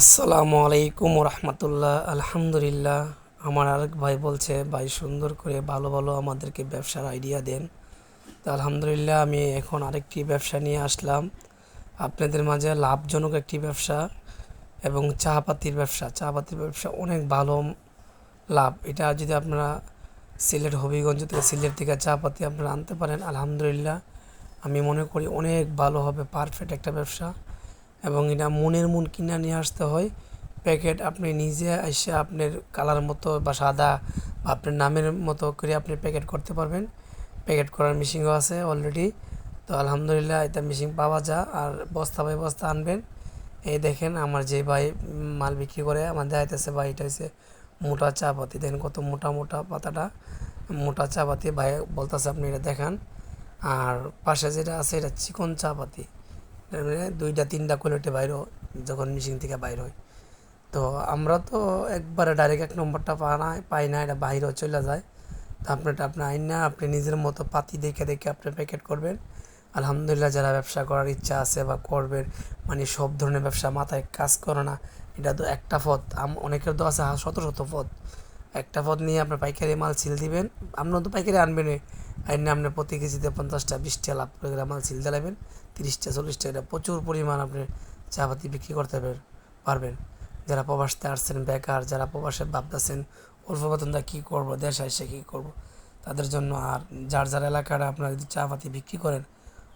আসসালামু আলাইকুম রহমতুল্লাহ আলহামদুলিল্লাহ। আমার আরেক ভাই বলছে, ভাই, সুন্দর করে ভালো ভালো আমাদেরকে ব্যবসার আইডিয়া দেন। তো আলহামদুলিল্লাহ, আমি এখন আরেকটি ব্যবসা নিয়ে আসলাম। আপনাদের মাঝে লাভজনক একটি ব্যবসা এবং চা পাতির ব্যবসা। চা পাতির ব্যবসা অনেক ভালো লাভ। এটা যদি আপনারা সিলেট, হবিগঞ্জ থেকে, সিলেট থেকে চা পাতি আপনারা আনতে পারেন, আলহামদুলিল্লাহ। আমি মনে করি অনেক ভালো হবে পারফেক্ট একটা ব্যবসা। এবং এটা মনের মন কিনে নিয়ে আসতে হয়। প্যাকেট আপনি নিজে এসে আপনার কালার মতো বা সাদা বা আপনার নামের মতো করে আপনি প্যাকেট করতে পারবেন। প্যাকেট করার মেশিনও আছে অলরেডি তো আলহামদুলিল্লাহ এটা মেশিন পাওয়া যায় আর বস্তা বাই বস্তা আনবেন। এই দেখেন আমার যে ভাই মাল বিক্রি করে, আমার দেখাইতেছে ভাই, এটা হচ্ছে মোটা চা পাতি দেখেন কত মোটা মোটা পাতাটা, মোটা চা পাতি ভাই বলতেছে আপনি এটা দেখান। আর পাশে যেটা আছে, এটা চিকন চা মানে দুইটা, তিনটা কোয়ালিটি বাইর যখন মিশিং থেকে বাইর হয়। তো আমরা তো একবারে ডাইরেক্ট এক নম্বরটা পাই না পাই না এটা বাইরেও চলে যায়। তো আপনারটা আপনি আইন না, আপনি নিজের মতো পাতি দেখে দেখে আপনি প্যাকেট করবেন। আলহামদুলিল্লাহ যারা ব্যবসা করার ইচ্ছা আছে বা করবেন মানে সব ধরনের ব্যবসা মাথায় কাজ করে না, এটা তো একটা পথ। অনেকের তো আছে শত শত পথ। একটা পথ নিয়ে আপনার পাইকারি মাল ছিল দিবেন। আপনার তো পাইকারি আনবেন আইনে আপনি প্রতি কেজিতে পঞ্চাশটা, বিশটা লাভ করে মাল ছিল দিলাবেন তিরিশটা, চল্লিশটা এটা প্রচুর পরিমাণ আপনি চা পাতি বিক্রি করতে পারবেন যারা প্রবাসতে আসছেন, বেকার, যারা প্রবাসে ভাবতেছেন অল্প কী করব, দেশে এসে কী করব, তাদের জন্য আর যার যার এলাকাটা আপনারা যদি চা পাতি বিক্রি করেন,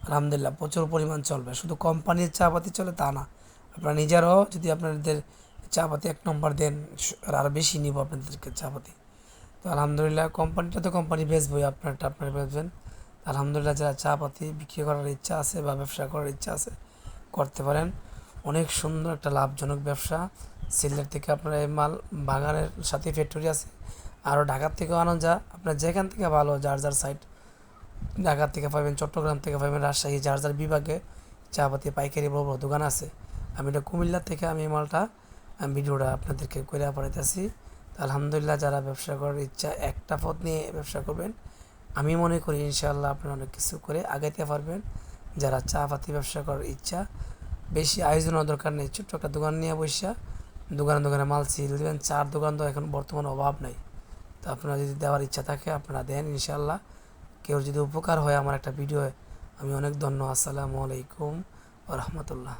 আলহামদুলিল্লাহ প্রচুর পরিমাণ চলবে। শুধু কোম্পানির চা পাতি চলে তা না। আপনারা নিজেরাও যদি আপনাদের চা পাতি এক নম্বর দেন আরও বেশি নিব আপনাদেরকে চা পাতি তো আলহামদুলিল্লাহ কোম্পানিটা তো কোম্পানি বেচবই আপনারটা, আপনারা বেচবেন। আলহামদুলিল্লাহ যারা চা পাতি বিক্রি করার ইচ্ছা আছে বা ব্যবসা করার ইচ্ছা আছে, করতে পারেন। অনেক সুন্দর একটা লাভজনক ব্যবসা। সিলেট থেকে আপনার এই মাল বাগানের সাথে ফ্যাক্টরি আছে আরও ঢাকার থেকেও আনা যা। আপনার যেখান থেকে ভালো, যার যার সাইড ঢাকা থেকে পাবেন, চট্টগ্রাম থেকে পাবেন, রাজশাহী, যার যার বিভাগে চা পাতি পাইকারি, বড় বড় দোকান আছে। আমি এটা কুমিল্লা থেকে আমি এই মালটা ভিডিওটা আপনাদেরকে করে পড়াইতেছি। আলহামদুলিল্লাহ যারা ব্যবসা করার ইচ্ছা একটা পথ নিয়ে ব্যবসা করবেন, আমি মনে করি ইনশাআল্লাহ আপনি অনেক কিছু করে আগাইতে পারবেন। যারা চা পাতি ব্যবসা করার ইচ্ছা, বেশি আয়োজনের দরকার নেই। ছোট্ট একটা দোকান নিয়ে বসা দোকানে দোকানে মাল সিল দেবেন। চার দোকান তো এখন বর্তমানে অভাব নাই। তো আপনারা যদি দেওয়ার ইচ্ছা থাকে, আপনারা দেন ইনশাআল্লাহ। কেউ যদি উপকার হয় আমার একটা ভিডিও আমি অনেক ধন্য। আসসালামু আলাইকুম রহমতুল্লাহ।